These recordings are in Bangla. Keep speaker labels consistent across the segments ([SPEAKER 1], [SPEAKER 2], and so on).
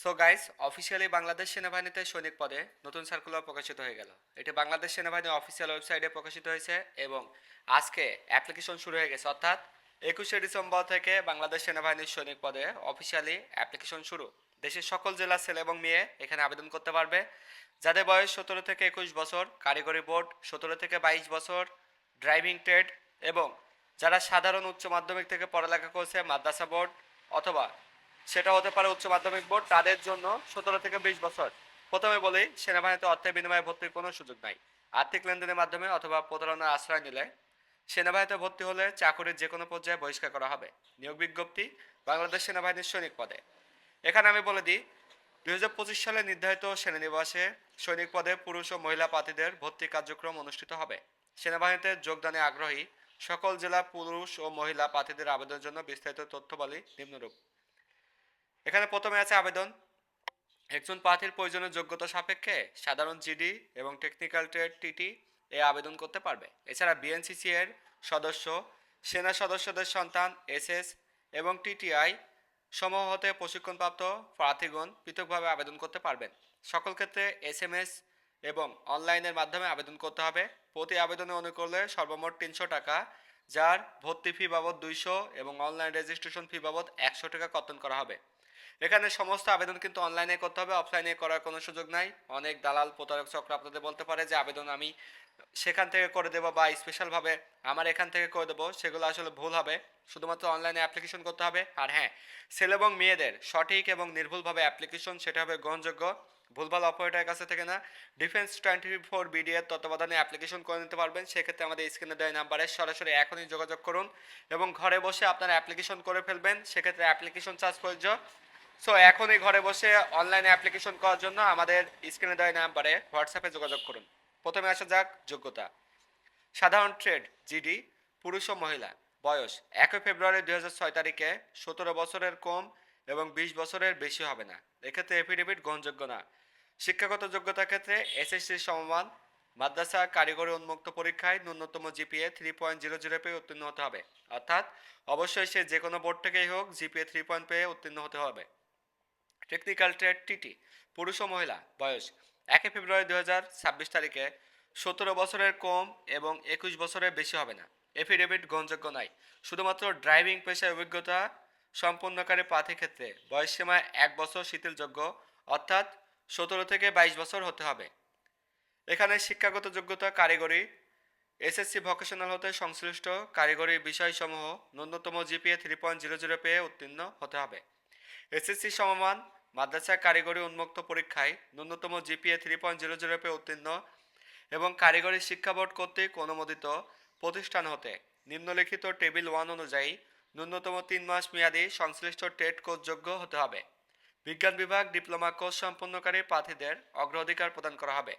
[SPEAKER 1] সো গাইস অফিসিয়ালি বাংলাদেশ সেনাবাহিনীতে সৈনিক পদে নতুন সার্কুলার প্রকাশিত হয়ে গেল এটি বাংলাদেশ সেনাবাহিনীর অফিসিয়াল ওয়েবসাইটে প্রকাশিত হয়েছে এবং আজকে অ্যাপ্লিকেশন শুরু হয়ে গেছে অর্থাৎ একুশে ডিসেম্বর থেকে বাংলাদেশ সেনাবাহিনীর সৈনিক পদে অফিসিয়ালি অ্যাপ্লিকেশন শুরু দেশের সকল জেলার ছেলে এবং মেয়ে এখানে আবেদন করতে পারবে। যাদের বয়স সতেরো থেকে একুশ বছর, কারিগরি বোর্ড সতেরো থেকে বাইশ বছর, ড্রাইভিং ট্রেড এবং যারা সাধারণ উচ্চ মাধ্যমিক থেকে পড়ালেখা করছে, মাদ্রাসা বোর্ড অথবা সেটা হতে পারে উচ্চ মাধ্যমিক বোর্ড, তাদের জন্য সতেরো থেকে বিশ বছর। প্রথমে বলি, সেনাবাহিনীতে অর্থের বিনিময়ে ভর্তির কোনো সুযোগ নাই। আর্থিক লেনদেনের মাধ্যমে অথবা প্রতারণার আশ্রয় নিলে সেনাবাহিনীতে ভর্তি হলে চাকুরির যে কোনো পর্যায়ে বহিষ্কার করা হবে। নিয়োগ বিজ্ঞপ্তি, বাংলাদেশ সেনাবাহিনীর সৈনিক পদে। এখানে আমি বলে দিই, দুই হাজার পঁচিশ সালে নির্ধারিত সেনানিবাসে সৈনিক পদে পুরুষ ও মহিলা প্রার্থীদের ভর্তি কার্যক্রম অনুষ্ঠিত হবে। সেনাবাহিনীতে যোগদানে আগ্রহী সকল জেলা পুরুষ ও মহিলা প্রার্থীদের আবেদনের জন্য বিস্তারিত তথ্যবলী নিম্নরূপ। এখানে প্রথমে আছে আবেদন। একজন প্রার্থীর প্রয়োজনীয় যোগ্যতা সাপেক্ষে সাধারণ জিডি এবং টেকনিক্যাল ট্রেড টিটি এ আবেদন করতে পারবে। এছাড়া বিএনসিসি এর সদস্য, সেনা সদস্যদের সন্তান এসএস এবং টিটিআই সমূহ হতে প্রশিক্ষণপ্রাপ্ত প্রার্থীগণ পৃথকভাবে আবেদন করতে পারবেন। সকল ক্ষেত্রে এস এম এস এবং অনলাইনের মাধ্যমে আবেদন করতে হবে। প্রতি আবেদনে অনুকূলে সর্বমোট তিনশো টাকা, যার ভর্তি ফি বাবদ দুইশো এবং অনলাইন রেজিস্ট্রেশন ফি বাবদ একশো টাকা কর্তন করা হবে। এখানে সমস্ত আবেদন কিন্তু অনলাইনে করতে হবে অফলাইনে করার কোনো সুযোগ নাই। অনেক দালাল, প্রতারক চক্র আপনাদের বলতে পারে যে আবেদন আমি সেখান থেকে করে দেবো বা স্পেশালভাবে আমার এখান থেকে করে দেবো, সেগুলো আসলে ভুল হবে। শুধুমাত্র অনলাইনে অ্যাপ্লিকেশন করতে হবে। আর হ্যাঁ ছেলে এবং মেয়েদের সঠিক এবং নির্ভুলভাবে অ্যাপ্লিকেশন সেটা হবে গ্রহণযোগ্য। ভুলভাল অপারেটরের কাছে থেকে না ডিফেন্স টোয়েন্টি ফোর বিডিএর তত্ত্বাবধানে অ্যাপ্লিকেশন করে নিতে পারবেন। সেক্ষেত্রে আমাদের স্ক্রিনে দেওয়া নাম্বারে সরাসরি এখনই যোগাযোগ করুন এবং ঘরে বসে আপনার অ্যাপ্লিকেশন করে ফেলবেন। সেক্ষেত্রে অ্যাপ্লিকেশন চার্জ প্রযোজ্য। সো এখনই ঘরে বসে অনলাইনে অ্যাপ্লিকেশন করার জন্য আমাদের স্ক্রিনে দেওয়া নাম্বারে হোয়াটসঅ্যাপে যোগাযোগ করুন। প্রথমে আসা যাক যোগ্যতা। সাধারণ ট্রেড জিডি পুরুষ ও মহিলা। বয়স, একই ফেব্রুয়ারি দুই হাজার ছয় তারিখে সতেরো বছরের কম এবং বিশ বছরের বেশি হবে না। এক্ষেত্রে এফিডেভিট গ্রহণযোগ্য না। শিক্ষাগত যোগ্যতার ক্ষেত্রে এসএসসি সমমান, মাদ্রাসা কারিগরি উন্মুক্ত পরীক্ষায় ন্যূনতম GPA three point zero zero পেয়ে উত্তীর্ণ হতে হবে। অর্থাৎ, অবশ্যই সে যে কোনো বোর্ড থেকেই হোক জিপিএ থ্রি পয়েন্ট পেয়ে উত্তীর্ণ হতে হবে। টেকনিক্যাল ট্রেড টিটি পুরুষ ও মহিলা, বয়স একই ফেব্রুয়ারি দু হাজার ছাব্বিশ তারিখে সতেরো বছরের কম এবং একুশ বছরের বেশি হবে না। এফিডেভিট গ্রহণযোগ্য নয়। শুধুমাত্র ড্রাইভিং পেশায় অভিজ্ঞতা সম্পন্নকারী প্রার্থীর ক্ষেত্রে বয়স সীমা এক বছর শিথিলযোগ্য, অর্থাৎ সতেরো থেকে বাইশ বছর হতে হবে। এখানে শিক্ষাগত যোগ্যতা কারিগরি, এসএসসি ভোকেশনাল হতে সংশ্লিষ্ট কারিগরি বিষয়সমূহ ন্যূনতম GPA three point zero zero পেয়ে উত্তীর্ণ হতে হবে। এসএসসি সমমান মাদ্রাসা কারিগরি উন্মুক্ত পরীক্ষায় ন্যূনতম GPA three point zero zero পেয়ে উত্তীর্ণ এবং কারিগরি শিক্ষা বোর্ড কর্তৃক অনুমোদিত প্রতিষ্ঠান হতে নিম্নলিখিত টেবিল ওয়ান অনুযায়ী ন্যূনতম তিন মাস মেয়াদী সংশ্লিষ্ট টেট কোর্স যোগ্য হতে হবে। বিজ্ঞান বিভাগ ডিপ্লোমা কোর্স সম্পন্নকারী প্রার্থীদের অগ্রাধিকার প্রদান করা হবে।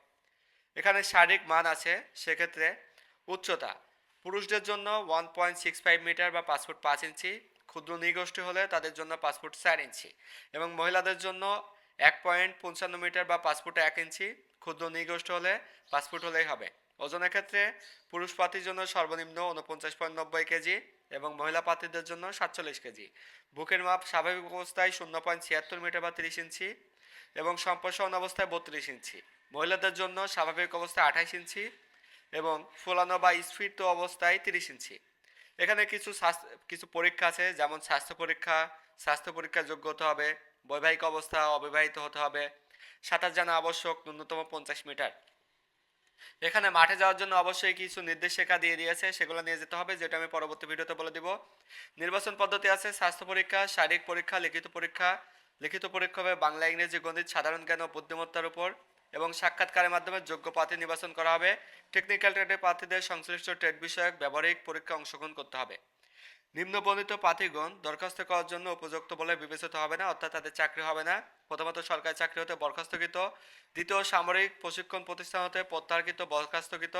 [SPEAKER 1] এখানে শারীরিক মান আছে, সেক্ষেত্রে উচ্চতা, পুরুষদের জন্য one point six five metre বা পাঁচ ফুট পাঁচ ইঞ্চি ক্ষুদ্র নৃগোষ্ঠী হলে তাদের জন্য ফুট চার ইঞ্চি এবং মহিলাদের জন্য এক পয়েন্ট পঞ্চান্ন মিটার বা ফুট এক ইঞ্চি। ক্ষুদ্র নৃগোষ্ঠী হলে ফুট হলেই হবে। ওজনের ক্ষেত্রে পুরুষ প্রার্থীর জন্য সর্বনিম্ন উনপঞ্চাশ পয়েন্ট নব্বই কেজি এবং মহিলা প্রার্থীদের জন্য সাতচল্লিশ কেজি। বুকের মাপ স্বাভাবিক অবস্থায় শূন্য পয়েন্ট ছিয়াত্তর মিটার বা তিরিশ ইঞ্চি এবং সম্প্রসারণ অবস্থায় বত্রিশ ইঞ্চি। মহিলাদের জন্য স্বাভাবিক অবস্থায় আঠাইশ ইঞ্চি এবং ফোলানো বা স্ফীত অবস্থায় তিরিশ ইঞ্চি। এখানে কিছু কিছু পরীক্ষা আছে, যেমন স্বাস্থ্য পরীক্ষা স্বাস্থ্য পরীক্ষা যোগ্য হতে হবে, বৈবাহিক অবস্থা, অবিবাহিত হতে হবে। সাঁতার জানা আবশ্যক, ন্যূনতম পঞ্চাশ মিটার। এখানে মাঠে যাওয়ার জন্য অবশ্যই কিছু নির্দেশিকা দিয়ে দিয়েছে, সেগুলো নিয়ে যেতে হবে, যেটা আমি পরবর্তী ভিডিওতে বলে দিব। নির্বাচন পদ্ধতি আছে, স্বাস্থ্য পরীক্ষা, শারীরিক পরীক্ষা, লিখিত পরীক্ষা। লিখিত পরীক্ষা হবে বাংলা, ইংরেজি, গণিত, সাধারণ জ্ঞান ও বুদ্ধিমত্তার উপর। এবং সাক্ষাৎকারের মাধ্যমে যোগ্য প্রার্থী নির্বাচন করা হবে। টেকনিক্যাল ট্রেডের প্রার্থীদের সংশ্লিষ্ট ট্রেড বিষয়ক ব্যবহারিক পরীক্ষা অংশগ্রহণ করতে হবে। নিম্নবর্ণিত প্রার্থীগণ দরখাস্ত করার জন্য উপযুক্ত বলে বিবেচিত হবে না, অর্থাৎ তাদের চাকরি হবে না। প্রথমত, সরকারি চাকরি হতে বরখাস্তকৃত। দ্বিতীয়, সামরিক প্রশিক্ষণ প্রতিষ্ঠান হতে প্রত্যাহারকৃত বরখাস্তকৃত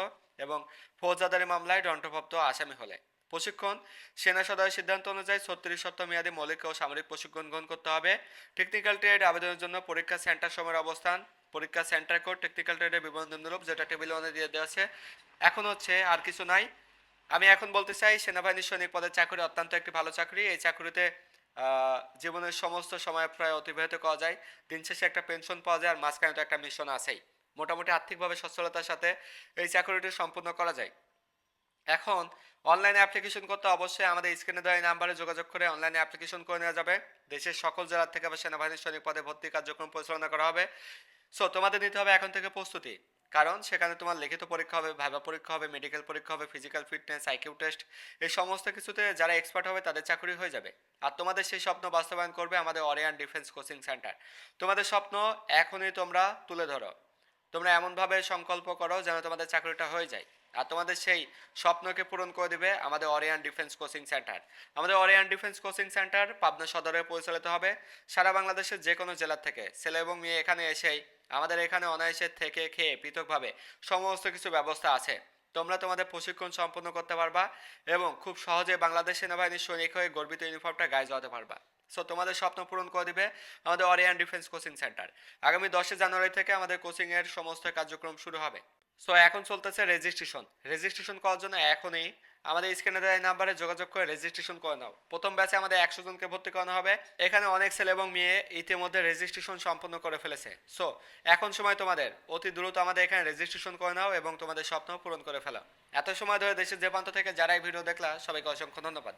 [SPEAKER 1] এবং ফৌজদারি মামলায় দণ্ডপ্রাপ্ত আসামি হলে। প্রশিক্ষণ, সেনা সদরের সিদ্ধান্ত অনুযায়ী ছত্রিশ সপ্তাহ মেয়াদী মৌলিক ও সামরিক প্রশিক্ষণ গ্রহণ করতে হবে। টেকনিক্যাল ট্রেড আবেদনের জন্য পরীক্ষা সেন্টার সময়ের অবস্থান। পরীক্ষা সেন্টার কোড টেকনিক্যাল ট্রেডের বিবরণ নিম্নরূপ যেটা টেবিল ওয়ানে দিয়ে দেওয়া আছে। এখন হচ্ছে আর কিছু নাই। আমি এখন বলতে চাই, সেনাবাহিনীর সৈনিক পদের চাকরি অত্যন্ত একটি ভালো চাকরি। এই চাকরিতে জীবনের সমস্ত সময় প্রায় অতিবাহিত করা যায়। দিন শেষে একটা পেনশন পাওয়া যায়, আর মাঝখানে তো একটা মিশন আছেই। মোটামুটি আর্থিকভাবে সচ্ছলতার সাথে এই চাকরিটি সম্পূর্ণ করা যায়। এখন অনলাইনে অ্যাপ্লিকেশন করতে অবশ্যই আমাদের স্ক্রিনে দেওয়া এই নাম্বারে যোগাযোগ করে অনলাইনে অ্যাপ্লিকেশন করে নেওয়া যাবে। দেশের সকল জেলা থেকে আবার সেনাবাহিনীর সৈনিক পদে ভর্তি কার্যক্রম পরিচালনা করা হবে। সো তোমাদের নিতে হবে এখন থেকে প্রস্তুতি। কারণ সেখানে তোমার লিখিত পরীক্ষা হবে ভাইবা পরীক্ষা হবে মেডিকেল পরীক্ষা হবে ফিজিক্যাল ফিটনেস আইকিউ টেস্ট এই সমস্ত কিছুতে যারা এক্সপার্ট হবে তাদের চাকরি হয়ে যাবে। আর তোমাদের সেই স্বপ্ন বাস্তবায়ন করবে আমাদের অরিয়ান ডিফেন্স কোচিং সেন্টার তোমাদের স্বপ্ন এখনই তোমরা তুলে ধরো। তোমরা এমনভাবে সংকল্প করো যেন তোমাদের চাকরিটা হয়ে যায়। আর তোমাদের সেই স্বপ্নকে পূরণ করে দিবে আমাদের অরিয়ান ডিফেন্স কোচিং সেন্টার আমাদের Orion defence coaching centre Pabna সদরে পরিচালিত হবে। সারা বাংলাদেশের যে কোনো জেলা থেকে। ছেলে এবং মেয়ে এখানে এসেই আমাদের এখানে অনায়াসে থেকে খেয়ে পৃথকভাবে সমস্ত কিছু ব্যবস্থা আছে। তোমরা তোমাদের প্রশিক্ষণ সম্পন্ন করতে পারবা এবং খুব সহজে বাংলাদেশ সেনাবাহিনীর সৈনিক হয়ে গর্বিত ইউনিফর্মটা গায়ে জড়াতে পারবা। সো তোমাদের স্বপ্ন পূরণ করে দিবে আমাদের অরিয়ান ডিফেন্স কোচিং সেন্টার আগামী দশই জানুয়ারি থেকে আমাদের কোচিংয়ের সমস্ত কার্যক্রম শুরু হবে। সো এখন চলতেছে রেজিস্ট্রেশন রেজিস্ট্রেশন করার জন্য এখনই আমাদের স্ক্রিনে দেওয়া নাম্বারে যোগাযোগ করে রেজিস্ট্রেশন করে নাও। প্রথম ব্যাচে আমাদের একশো জনকে ভর্তি করানো হবে। এখানে অনেক ছেলে এবং মেয়ে ইতিমধ্যে রেজিস্ট্রেশন সম্পন্ন করে ফেলেছে। সো এখন সময় তোমাদের। অতি দ্রুত আমাদের এখানে রেজিস্ট্রেশন করে নাও এবং তোমাদের স্বপ্ন পূরণ করে ফেলো। এত সময় ধরে দেশের যে প্রান্ত থেকে যারা এই ভিডিও দেখলা, সবাইকে অসংখ্য ধন্যবাদ।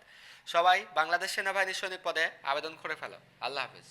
[SPEAKER 1] সবাই বাংলাদেশ সেনাবাহিনীর সৈনিক পদে আবেদন করে ফেলো। আল্লাহ হাফিজ।